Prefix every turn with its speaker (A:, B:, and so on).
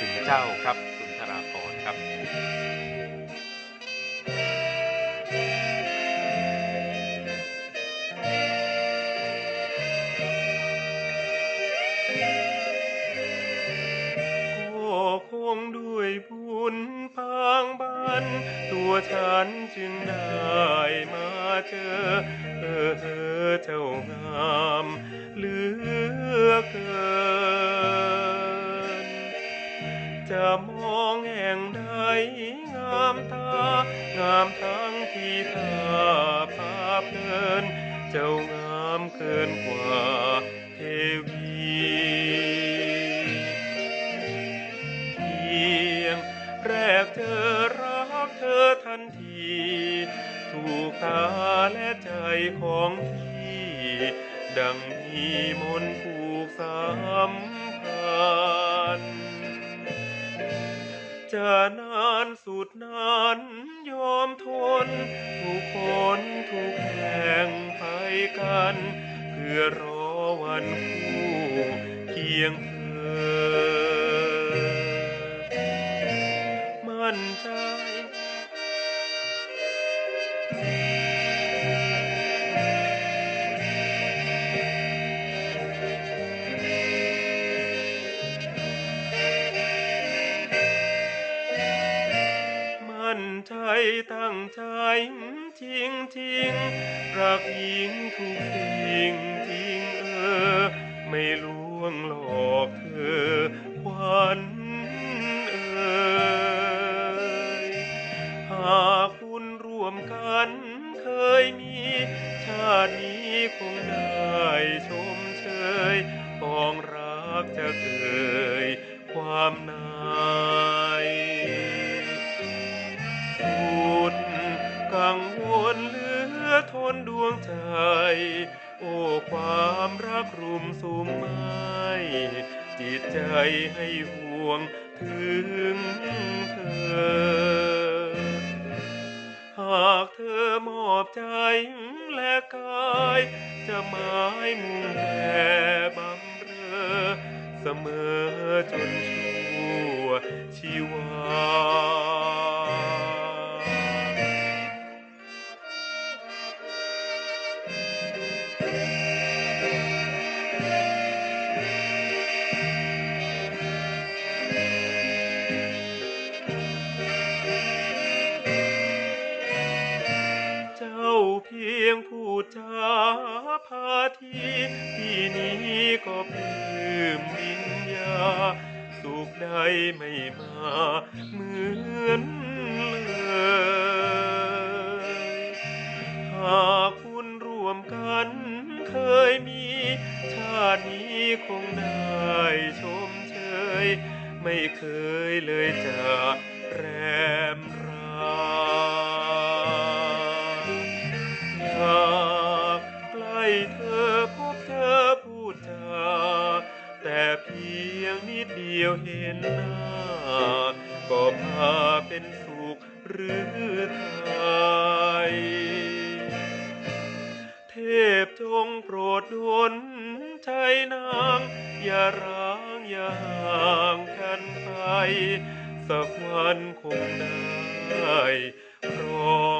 A: ถึงเจ้าครับสุนทราภรณ์ครับ
B: ก็คงด้วยบุญพางบัน ตัวฉันจึงได้ จะมองแห่งใดงามตางามทั้งที่ตาภาพเดิน เจ้างามเกินกว่าเทวีเพียงแรกเธอรักเธอทันที ถูกตาและใจของพี่ดังมีมนผูกสามพัน จะนานสุดนานยอมทนทุกคน ตั้งใจจริงจริงๆรักหญิงทุกสิ่งจริงเออ ไม่ลวงหลอกเธอควันเอยหากคุณร่วมกันเคยมี ชาตินี้คงได้ชมเชยปองรักจะเกยความนา วลเหลือทนดวงใจ โอ้ความรักรุมสุมไม้จิตใจให้ห่วงถึงเธอ หากเธอมอบใจและกาย จะหมายมุ่งแผ่บำเรอ เสมอจนชั่วชีวา พียงพูดจาพาทีที่นี้ก็ปลื้มวิญญาสุขใดไม่มาเหมือนเลยหากคุณร่วมกันเคยมี ชาตินี้คงได้ชมเชย ไม่เคยเลยจะแรมร พียงนิดเดียวเห็นหน้า ก็พาเป็นสุขหรือไทยเทพจงโปรดดลใจนางอย่าร้างอย่าห่างกันไป สักวันคงได้รอง